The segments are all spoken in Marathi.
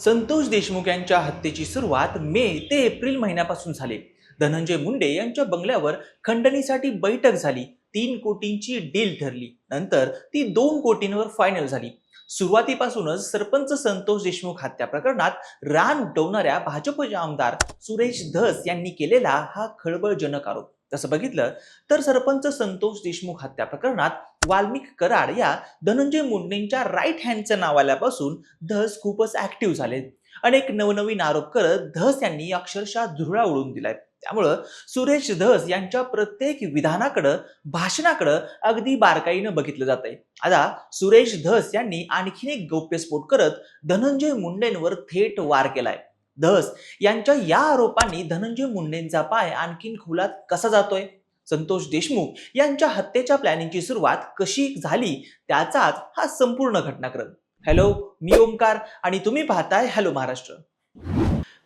संतोष देशमुख यांच्या हत्येची सुरुवात मे ते एप्रिल महिन्यापासून झाली. धनंजय मुंडे यांच्या बंगल्यावर खंडणीसाठी बैठक झाली. तीन कोटींची डील ठरली. नंतर ती दोन कोटींवर फायनल झाली. सुरुवातीपासूनच सरपंच संतोष देशमुख हत्या प्रकरणात रान उठवणाऱ्या भाजपचे आमदार सुरेश धस यांनी केलेला हा खळबळजनक आरोप. तसं बघितलं तर सरपंच संतोष देशमुख हत्या प्रकरणात वाल्मिक कराड या धनंजय मुंडेंच्या राईट हँडचं नाव आल्यापासून धस खूपच ऍक्टिव्ह झाले. अनेक नवनवीन आरोप करत धस यांनी अक्षरशः धुरळा उडवून दिलाय. त्यामुळं सुरेश धस यांच्या प्रत्येक विधानाकडं भाषणाकडं अगदी बारकाईनं बघितलं जात आहे आता सुरेश धस यांनी आणखीन एक गौप्यस्फोट करत धनंजय मुंडेंवर थेट वार केलाय. धस यांच्या या आरोपांनी धनंजय मुंडेंचा पाय आणखीन खोलात कसा जातोय? संतोष देशमुख यांच्या हत्येच्या प्लॅनिंगची सुरुवात कशी झाली? त्याचाच हा संपूर्ण घटनाक्रम. हॅलो मी ओमकार आणि तुम्ही पाहताय हॅलो महाराष्ट्र.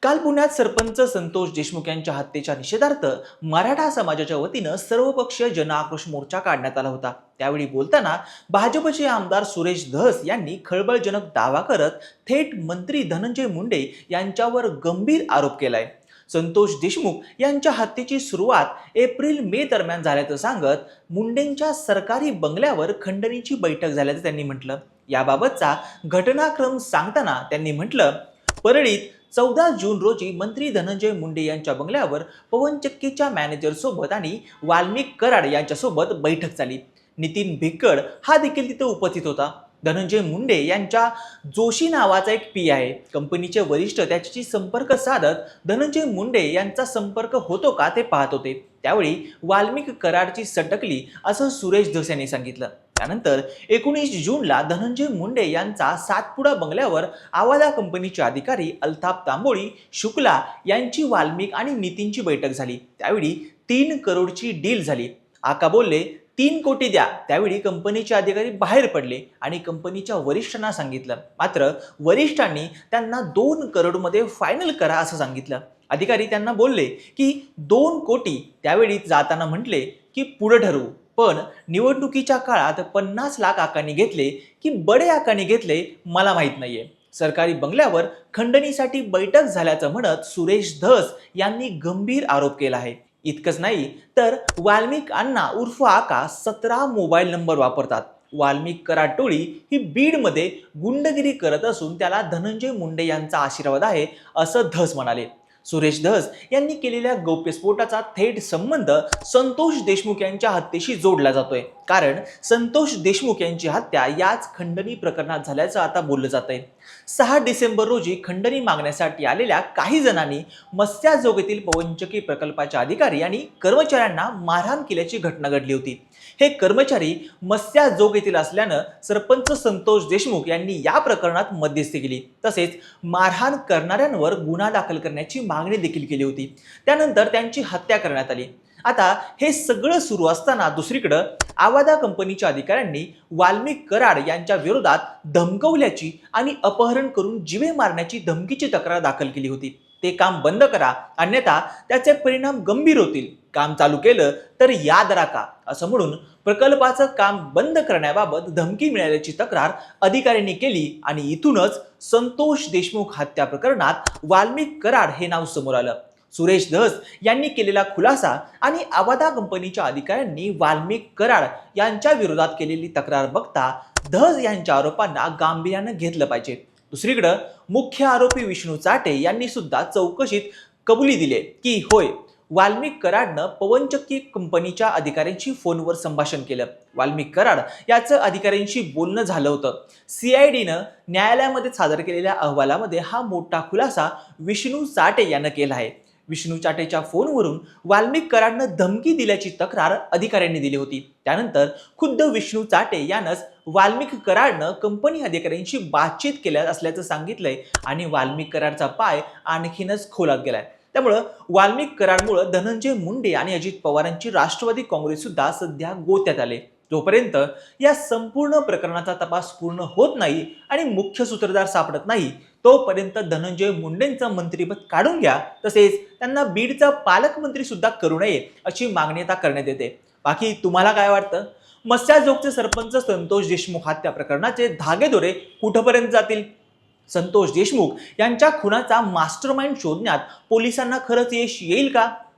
काल पुण्यात सरपंच संतोष देशमुख यांच्या हत्येच्या निषेधार्थ मराठा समाजाच्या वतीनं सर्वपक्षीय जनआक्रोश मोर्चा काढण्यात आला होता. त्यावेळी बोलताना भाजपचे आमदार सुरेश धस यांनी खळबळजनक दावा करत थेट मंत्री धनंजय मुंडे यांच्यावर गंभीर आरोप केलाय. संतोष देशमुख यांच्या हत्येची सुरुवात एप्रिल मे दरम्यान झाल्याचं सांगत मुंडेंच्या सरकारी बंगल्यावर खंडणीची बैठक झाल्याचं त्यांनी म्हटलं. याबाबतचा घटनाक्रम सांगताना त्यांनी म्हटलं परळीत चौदा जून रोजी मंत्री धनंजय मुंडे यांच्या बंगल्यावर पवनचक्कीच्या मॅनेजरसोबत आणि वाल्मिक कराड यांच्यासोबत बैठक झाली. नितीन भिक्कड हा देखील तिथे उपस्थित होता. धनंजय मुंडे यांच्या जोशी नावाचा एक पी आहे. कंपनीचे वरिष्ठ त्याच्याशी संपर्क साधत धनंजय मुंडे यांचा संपर्क होतो का ते पाहत होते. त्यावेळी वाल्मिक कराडची सटकली असं सुरेश धस यांनी सांगितलं. त्यानंतर एकोणीस जूनला धनंजय मुंडे यांचा सातपुडा बंगल्यावर आवादा कंपनीचे अधिकारी अल्ताफ तांबोळी शुक्ला यांची वाल्मिक आणि नितीनची बैठक झाली. त्यावेळी तीन करोडची डील झाली. आका बोलले तीन कोटी द्या. त्यावेळी कंपनीचे अधिकारी बाहेर पडले आणि कंपनीच्या वरिष्ठांना सांगितलं. मात्र वरिष्ठांनी त्यांना दोन करोडमध्ये फायनल करा असं सांगितलं. अधिकारी त्यांना बोलले की दोन कोटी. त्यावेळी जाताना म्हटले की पुढं ठरवू. पण निवडणुकीच्या काळात पन्नास लाख आकांनी घेतले की बडे आकांनी घेतले मला माहीत नाहीये. सरकारी बंगल्यावर खंडणीसाठी बैठक झाल्याचं म्हणत सुरेश धस यांनी गंभीर आरोप केला आहे. इतकंच नाही तर वाल्मिक अण्णा उर्फ आका सतरा मोबाईल नंबर वापरतात. वाल्मिक कराटोळी ही बीडमध्ये गुंडगिरी करत असून त्याला धनंजय मुंडे यांचा आशीर्वाद आहे असं धस म्हणाले. सुरेश धस यांनी केलेल्या गौप्यस्फोटाचा थेट संबंध संतोष देशमुख यांच्या हत्येशी जोडला जातोय. कारण संतोष देशमुख यांची हत्या याच खंडणी प्रकरणात झाल्याचं आता बोललं जात आहे सहा डिसेंबर रोजी खंडणी मागण्यासाठी आलेल्या काही जणांनी मत्स्याजोगेतील पवनचक्की प्रकल्पाच्या अधिकारी आणि कर्मचाऱ्यांना मारहाण केल्याची घटना घडली होती. हे कर्मचारी मत्स्याजोग येथील असल्यानं सरपंच संतोष देशमुख यांनी या प्रकरणात मध्यस्थी केली. तसेच मारहाण करणाऱ्यांवर गुन्हा दाखल करण्याची मागणी देखील केली होती. त्यानंतर त्यांची हत्या करण्यात आली. आता हे सगळं सुरू असताना दुसरीकडं आवादा कंपनीच्या अधिकाऱ्यांनी वाल्मिक कराड यांच्या विरोधात धमकवल्याची आणि अपहरण करून जिवे मारण्याची धमकीची तक्रार दाखल केली होती. ते काम बंद करा. अन्यथा त्याचे परिणाम गंभीर होतील. काम चालू केलं तर याद राखा. असं म्हणून प्रकल्पाचं काम बंद करण्याबाबत धमकी मिळाल्याची तक्रार अधिकाऱ्यांनी केली आणि इथूनच संतोष देशमुख हत्या प्रकरणात वाल्मिक कराड हे नाव समोर आलं. सुरेश धस यांनी केलेला खुलासा आणि आवादा कंपनीच्या अधिकाऱ्यांनी वाल्मिक कराड यांच्या विरोधात केलेली तक्रार बघता धस यांच्या आरोपांना गांभीर्यानं घेतलं पाहिजे. दुसरीकडं मुख्य आरोपी विष्णू चाटे यांनी सुद्धा चौकशीत कबुली दिले की होय वाल्मिक कराडनं पवनचक्की कंपनीच्या अधिकाऱ्यांशी फोनवर संभाषण केलं. वाल्मिक कराड याचं अधिकाऱ्यांशी बोलणं झालं होतं. सी आय डीनं न्यायालयामध्ये सादर केलेल्या अहवालामध्ये हा मोठा खुलासा विष्णू चाटे यानं केला आहे. विष्णू चाटेच्या फोनवरून वाल्मिक कराडनं धमकी दिल्याची तक्रार अधिकाऱ्यांनी दिली होती. त्यानंतर खुद्द विष्णू चाटे यानंच वाल्मिक कराडनं कंपनी अधिकाऱ्यांशी बातचीत केल्या असल्याचं सांगितलंय आणि वाल्मिक कराडचा पाय आणखीनच खोलात गेलाय. त्यामुळं वाल्मिक कराडमुळं धनंजय मुंडे आणि अजित पवारांची राष्ट्रवादी काँग्रेस सुद्धा सध्या गोत्यात आले. जोपर्यंत या संपूर्ण प्रकरणाचा तपास पूर्ण होत नाही आणि मुख्य सूत्रधार सापडत नाही तोपर्यंत धनंजय मुंडेंचं मंत्रिपद काढून घ्या तसेच त्यांना बीडचा पालकमंत्री सुद्धा करू नये अशी मागणी आता करण्यात येते. बाकी तुम्हाला काय वाटतं? मत्स्याजोगचे सरपंच संतोष देशमुख हत्या प्रकरणाचे धागेदोरे कुठपर्यंत जातील? संतोष देशमुख यांच्या खुनाचा मास्टरमाइंड शोधण्यात पोलिसांना खरंच यश येईल का?